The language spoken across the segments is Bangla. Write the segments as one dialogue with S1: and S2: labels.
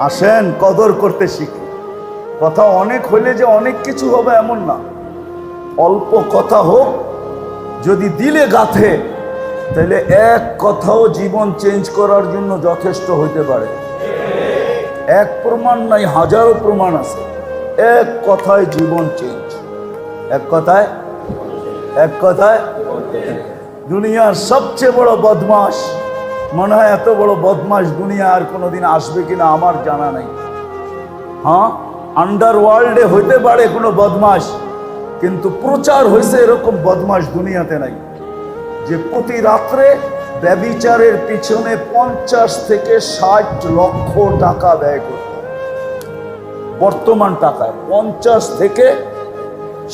S1: আসেন, কদর করতে শিখি। কথা অনেক হইলে যে অনেক কিছু হবে এমন না। অল্প কথা হোক, যদি দিলে গাথে তাহলে এক কথাও জীবন চেঞ্জ করার জন্য যথেষ্ট হইতে পারে। এক প্রমাণ নাই, হাজারো প্রমাণ আছে। এক কথায় জীবন চেঞ্জ এক কথায় এক কথায় দুনিয়ার সবচেয়ে বড় বদমাস মনে হয় এত বড় বদমাস দুনিয়া আর কোনোদিন আসবে কিনা আমার জানা নেই। হ্যাঁ? আন্ডার ওয়ার্ল্ডে হইতে পারে কোনো বদমাস কিন্তু প্রচার হয়েছে এরকম বদমাস দুনিয়াতে নাই। যে প্রতি রাত্রে ব্যবিচারের পিছনে পঞ্চাশ থেকে ষাট লক্ষ টাকা ব্যয় করত। বর্তমান টাকায় পঞ্চাশ থেকে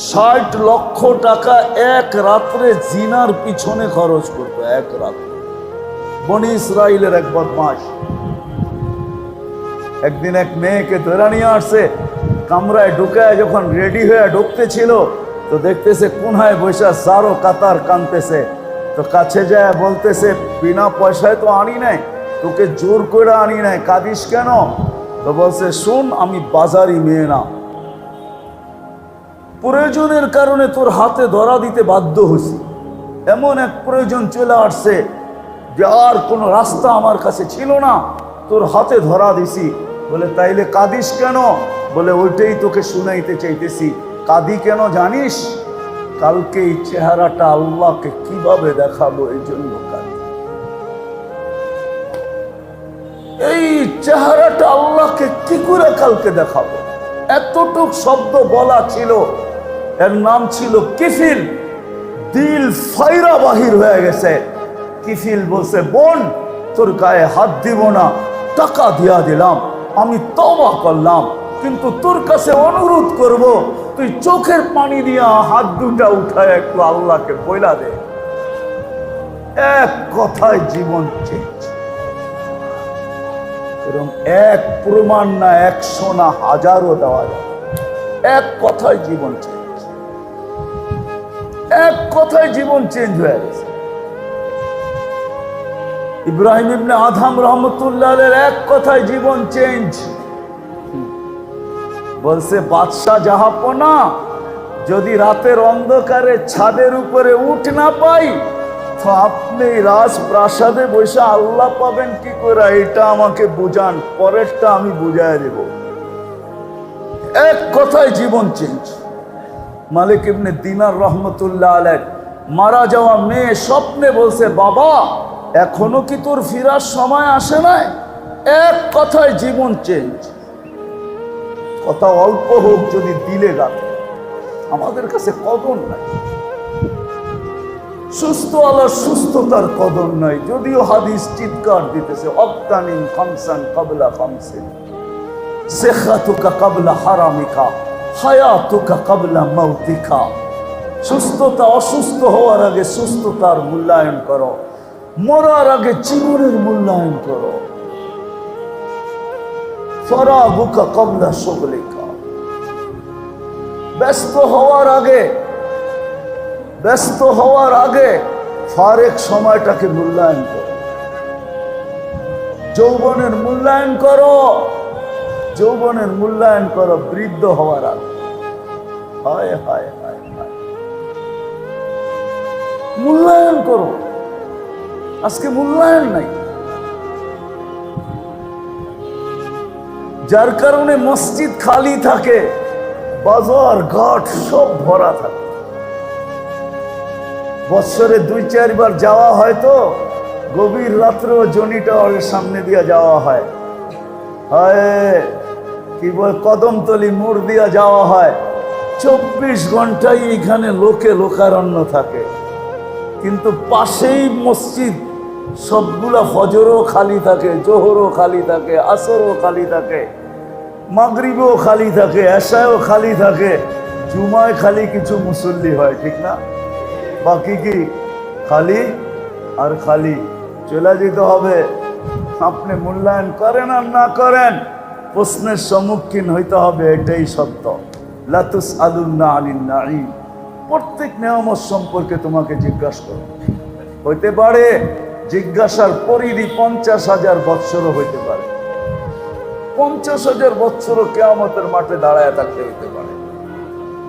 S1: ষাট লক্ষ টাকা এক রাত্রে জিনার পিছনে খরচ করতো, এক রাত্রে। বনি ইসরায়েলের এক বদমাস একদিন এক মেয়েকে ধরে নিয়ে আসছে, কামরায় ঢুকায় যখন রেডি হয়ে ঢুকতে ছিল তো দেখতেছে কোনহায় বৈশা সারো কাতার কানতেছে। তো কাছে যায় বলতেছে, বিনা পয়সায় তো আনি নাই, তোকে জোর করে আনি নাই, কাঁদিস কেন? তো বলছে, শুন, আমি বাজারি মেয়ে না। প্রয়োজনের কারণে তোর হাতে ধরা দিতে বাধ্য হয়েছি। এমন এক প্রয়োজন চলে আসছে আর কোনো রাস্তা আমার কাছে ছিল না। তোর হাতে ধরা দিছি। বলে, তাইলে কাঁদিস কেন? বলে, ওইটাই তোকে শুনাইতে চাইতেছি। কাঁদি কেন জানিস? কালকে এই চেহারাটা আল্লাহকে কীভাবে দেখাবো এই জন্য এই চেহারাটা আল্লাহকে কি করে কালকে দেখাবো? এতটুক শব্দ বলা ছিল। এর নাম ছিল কিফিল। দিল ফাইরা বাহির হয়ে গেছে। কিফিল বলছে, বোন, তোর গায়ে হাত দিব না, টাকা দিয়া দিলাম, আমি তবা করলাম, কিন্তু তোর কাছে অনুরোধ করব, তুই চোখের পানি দিয়া হাত দুটা উঠায় একটু আল্লাহকে বইলা দে। এক কথায় জীবন চেঞ্জ। এরকম এক প্রমাণ না, একশো না, হাজারও দেওয়া যায়। এক কথায় জীবন চেঞ্জ। এক কথায় জীবন চেঞ্জ হয়ে গেছে। ইব্রাহিম ইবনে আধাম রহমতুল্লাহ এক কথায় জীবন চেঞ্জ বলছে, বাদশাহ জাহাপনা, যদি রাতের অন্ধকারে ছাদের উপরে উঠ না পাই, তো আপনি রাজপ্রাসাদে বসে আল্লাহ পাবেন কি করে? এটা আমাকে বুঝান, পরেরটা আমি বুঝাই দেব। এক কথায় জীবন চেঞ্জ মালিক ইবনে দিনার রহমতুল্লাহ আলেন মারা যাওয়া মেয়ে স্বপ্নে বলছে, বাবা এখনও কি তোর ফিরার সময় আসে নাই? এক কথায় জীবন চেঞ্জ কথা অল্প হোক, যদি দিলে গাতে আমাদের কাছে কদর নাই। সুস্থ আল্লাহ সুস্থতার কদর নাই। যদিও হাদিস চিৎকার দিতেছে অক্তানিন খামসান কাবলা খামসিন, সেখাতুকা কাবলা হারামিকা, হায়াতুকা কাবলা মৌতিকা সুস্থতা অসুস্থ হওয়ার আগে সুস্থতার মূল্যায়ন করো। মরার আগে জীবনের মূল্যায়ন করো। ফরাগুকা কবলা সগলিকা ব্যস্ত হওয়ার আগে, ব্যস্ত হওয়ার আগে ফারেক সময়টাকে মূল্যায়ন করো। যৌবনের মূল্যায়ন করো। যৌবনের মূল্যায়ন করো, বৃদ্ধ হওয়ার আগে। হায় হায় হায় হায়। মূল্যায়ন করো। আজকে মূল্যায়ন নাই। যার কারণে মসজিদ খালি থাকে, বাজার ঘাট সব ভরা থাকে। বৎসরে দুই চারবার যাওয়া হয় তো, গভীর রাত্রেও জনি টাওয়ারের সামনে দিয়ে যাওয়া হয়। হয়, কি বল কদমতলি মোড় দিয়া যাওয়া হয়। চব্বিশ ঘন্টাই এখানে লোকে লোকারণ্য থাকে। কিন্তু পাশেই মসজিদ সবগুলা ফজরও খালি থাকে, জোহরও খালি থাকে, আসরও খালি থাকে, মাগরিবও খালি থাকে, এশায়ও খালি থাকে। জুমায় খালি কিছু মুসল্লি হয়, ঠিক না? বাকি কি? খালি আর খালি। চলে যেতে হবে। আপনি মূল্যায়ন করেন আর না করেন, প্রশ্নের সম্মুখীন হইতে হবে, এটাই সত্য। লাতুস আলুল্লাহ আলিন নাঈম। প্রত্যেক নিয়ামত সম্পর্কে তোমাকে জিজ্ঞাসা করো হইতে পারে জিজ্ঞাসার পরিধি পঞ্চাশ হাজার বৎসরও হইতে পারে। পঞ্চাশ হাজার বছরও কেয়ামতের মাঠে দাঁড়ায় থাকতে হইতে পারে।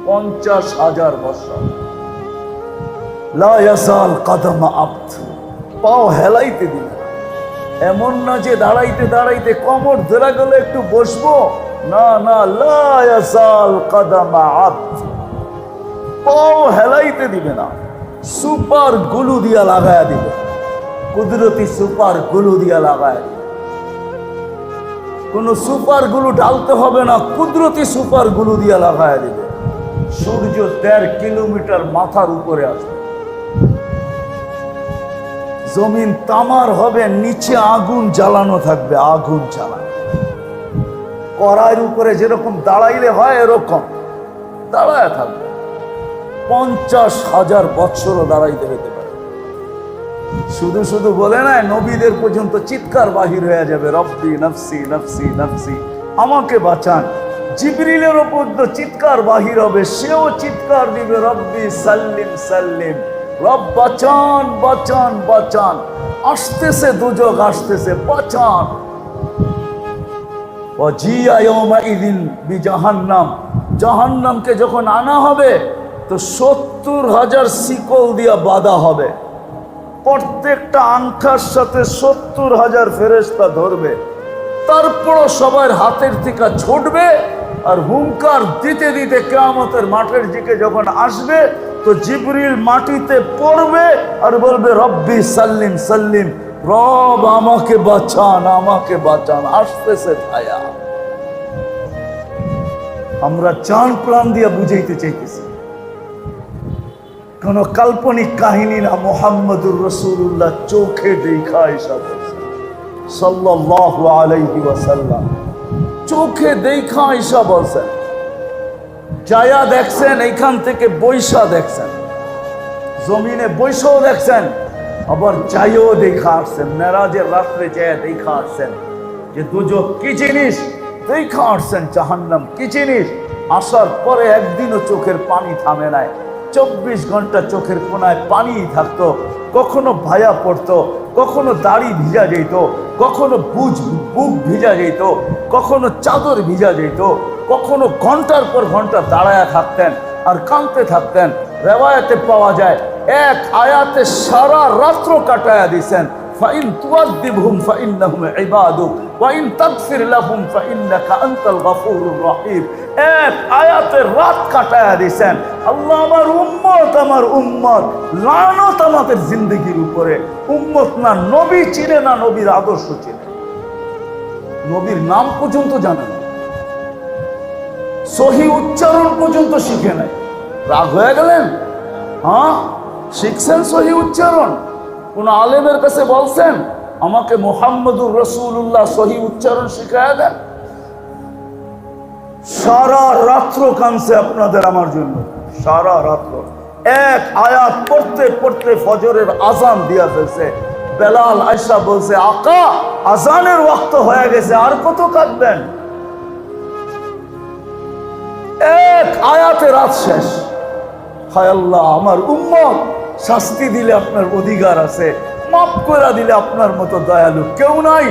S1: পঞ্চাশ হাজার বছর লা ইয়াসাল কাদামা আব্দ। পাও হেলাইতে দিবে এমন না যে দাঁড়াইতে দাঁড়াইতে কমর ধরা গেলে, একটু বসবো? না না, লা ইয়াসাল কাদামা আব্দ। পাও হেলাইতে দিবে না। সুপার গুলু দিয়া লাগায়া দিবে। কুদরতি সুপার গুলু দিয়া লাগায়া। কোন সুপার গুলু ঢালতে হবে না, কুদরতি সুপার গুলু দিয়া লাগায়া দিবে। সূর্য দেড় কিলোমিটার মাথার উপরে আসবে। জমিন তামার হবে, নিচে আগুন জ্বালানো থাকবে, আগুন জ্বালানো কড়াইয়ের উপরে যেরকম দাঁড়াইলে হয় এরকম, দাঁড়ায় থাকবে। পঞ্চাশ হাজার বছরও দাঁড়াইতে হতে পারে। শুধু শুধু বলে না নবীদের পর্যন্ত চিৎকার বাহির হয়ে যাবে, রব্বি নফসি নফসি নফসি, আমাকে বাঁচান। জিবরিলের ওপর তো চিৎকার বাহির হবে, সেও চিৎকার দিবে, রব্বি সাল্লিম সাল্লিম। রব, বাঁচান বাঁচান বাঁচান। আসতেছে দুজক, আসতেছে, বাঁচান। বিজাহান্নাম। জাহান্নামকে যখন আনা হবে, তো সত্তর হাজার শিকল দিয়া বাঁধা হবে। প্রত্যেকটা আংখার সাথে সত্তর হাজার ফেরেস্তা ধরবে। তারপরও সবার হাতের থেকে ছুটবে আর হুঙ্কার দিতে দিতে কেয়ামতের মাঠের দিকে যখন আসবে, তো জিবরিল মাটিতে পড়বে আর বলবে, রব্বি সাল্লিম সাল্লিম, রব আমাকে বাঁচান আমাকে বাঁচান, আসতেছে ভায়া আমরা চান প্রাণ দিয়া বুঝাইতে চাইতেছি। কোন কাল্পনিক কাহিনী না, মোহাম্মদুর রসুল্লাহ চোখে দেখা এসব। সাল্লাল্লাহু আলাইহি ওয়াসাল্লাম। চোখে দেখা ঈশা বলছেন যায়া দেখছেন, এইখান থেকে বৈশা দেখছেন। জমিনে বৈশাও দেখছেন, আবার যাইও দেখা আসছেন। মেরাজের রাত্রে যায় দেখা আসছেন যে দুজক কি জিনিস? দেখা আসছেন জাহান্নাম, কি জিনিস? আসার পরে একদিনও চোখের পানি থামে নাই। চব্বিশ ঘণ্টা চোখের কোনায় পানি থাকতো, কখনো ভায়া পড়তো, কখনো দাড়ি ভিজা যেত, কখনো বুঝ, বুক ভিজা যেত, কখনো চাদর ভিজা যেত, কখনো ঘণ্টার পর ঘণ্টা দাঁড়ায়া থাকতেন আর কাঁদতে থাকতেন। রেওয়ায়তে পাওয়া যায়, এক আয়াতে সারা রাত্র কাটায়া দিছেন। এক রাত কাটায়া দিছেন, আল্লাহ আমার উম্মত আমার উম্মত, লানত আমাদের জিন্দগির উপরে। উম্মত না নবী চিনে না নবীর আদর্শ চিনে। নবীর নাম পর্যন্ত জানে না। সহি উচ্চারণ পর্যন্ত শিখে নাই। রাগ হয়ে গেলেন? হ্যাঁ? শিখছেন সহি উচ্চারণ? কোন আলেমের কাছে বলছেন, আমাকে মোহাম্মদুর রসুল্লাহ সহি উচ্চারণ শিখায় দেন। সারা রাত্র কানছে আপনাদের আমার জন্য। সারা রাত্র। এক আয়াত পড়তে পড়তে ফজরের আজান দিয়া ফেলছে। বেলাল আয়সা বলছে, আকা আজানের ওয়াক্ত হয়ে গেছে, আর কত কাঁদবেন? এক আয়াতে রাত শেষ। হায় আল্লাহ, আমার উম্মত শাস্তি দিলে আপনার অধিকার আছে, মাফ করে দিলে আপনার মতো দয়ালু কেউ নাই।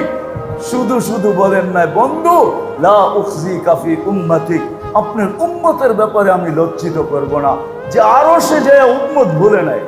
S1: শুধু শুধু বলেন নাই, বন্ধু, লা উফজি কাফি উম্মাতিক, আপনার উম্মতের ব্যাপারে আমি লজ্জিত করব না। যে আরও সে যে উম্মত ভুলে নাই।